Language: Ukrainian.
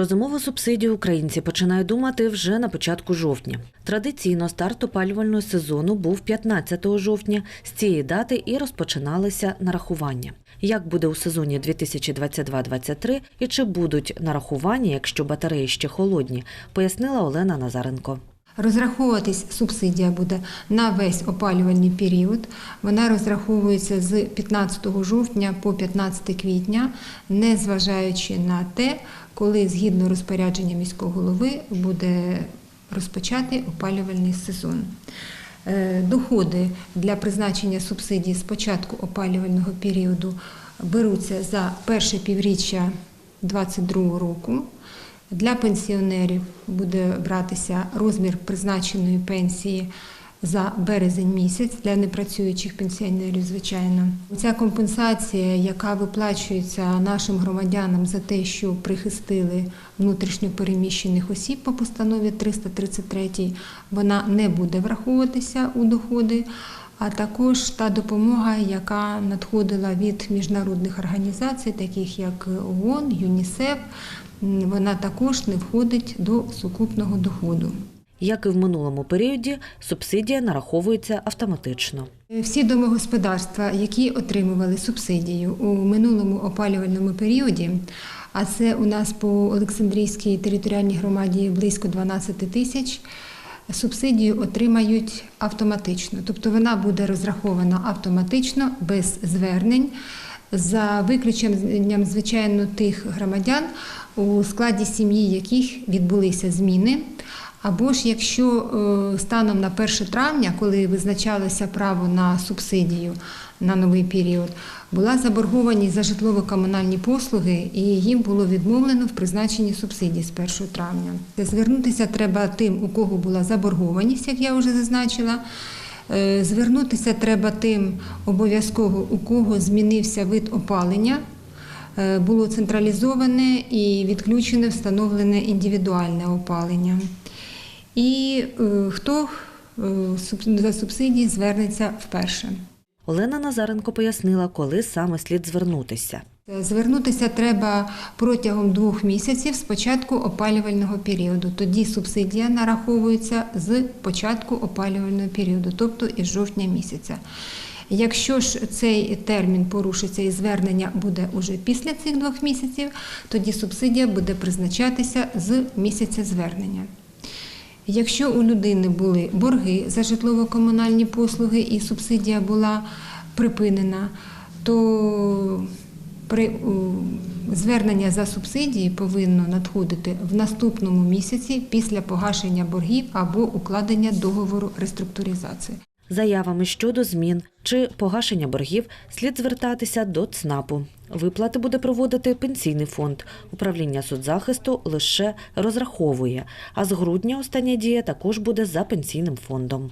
Про зимову субсидію українці починають думати вже на початку жовтня. Традиційно старт опалювального сезону був 15 жовтня. З цієї дати і розпочиналися нарахування. Як буде у сезоні 2022-2023 і чи будуть нарахування, якщо батареї ще холодні, пояснила Олена Назаренко. Розраховуватись субсидія буде на весь опалювальний період. Вона розраховується з 15 жовтня по 15 квітня, не зважаючи на те, коли згідно розпорядження міського голови буде розпочати опалювальний сезон. Е, Доходи для призначення субсидій з початку опалювального періоду беруться за перше півріччя 2022 року. Для пенсіонерів буде братися розмір призначеної пенсії за березень місяць для непрацюючих пенсіонерів, звичайно. Ця компенсація, яка виплачується нашим громадянам за те, що прихистили внутрішньо переміщених осіб по постанові 333, вона не буде враховуватися у доходи. А також та допомога, яка надходила від міжнародних організацій, таких як ООН, ЮНІСЕФ, вона також не входить до сукупного доходу. Як і в минулому періоді, субсидія нараховується автоматично. Всі домогосподарства, які отримували субсидію у минулому опалювальному періоді, а це у нас по Олександрійській територіальній громаді близько 12 тисяч, субсидію отримають автоматично. Тобто вона буде розрахована автоматично, без звернень, за виключенням, звичайно, тих громадян, у складі сім'ї яких відбулися зміни. Або ж якщо е, станом на 1 травня, коли визначалося право на субсидію на новий період, була заборгованість за житлово-комунальні послуги, і їм було відмовлено в призначенні субсидій з 1 травня. Звернутися треба тим, у кого була заборгованість, як я вже зазначила. Е, Звернутися треба тим обов'язково, у кого змінився вид опалення. Е, Було централізоване і відключене встановлене індивідуальне опалення. І е, хто е, за субсидії звернеться вперше. Олена Назаренко пояснила, коли саме слід звернутися. Звернутися треба протягом двох місяців з початку опалювального періоду. Тоді субсидія нараховується з початку опалювального періоду, тобто із жовтня місяця. Якщо ж цей термін порушиться і звернення буде уже після цих двох місяців, тоді субсидія буде призначатися з місяця звернення. Якщо у людини були борги за житлово-комунальні послуги і субсидія була припинена, то при звернення за субсидії повинно надходити в наступному місяці після погашення боргів або укладення договору реструктуризації. Заявами щодо змін чи погашення боргів слід звертатися до ЦНАПу. Виплати буде проводити пенсійний фонд. Управління соцзахисту лише розраховує. А з грудня остання дія також буде за пенсійним фондом.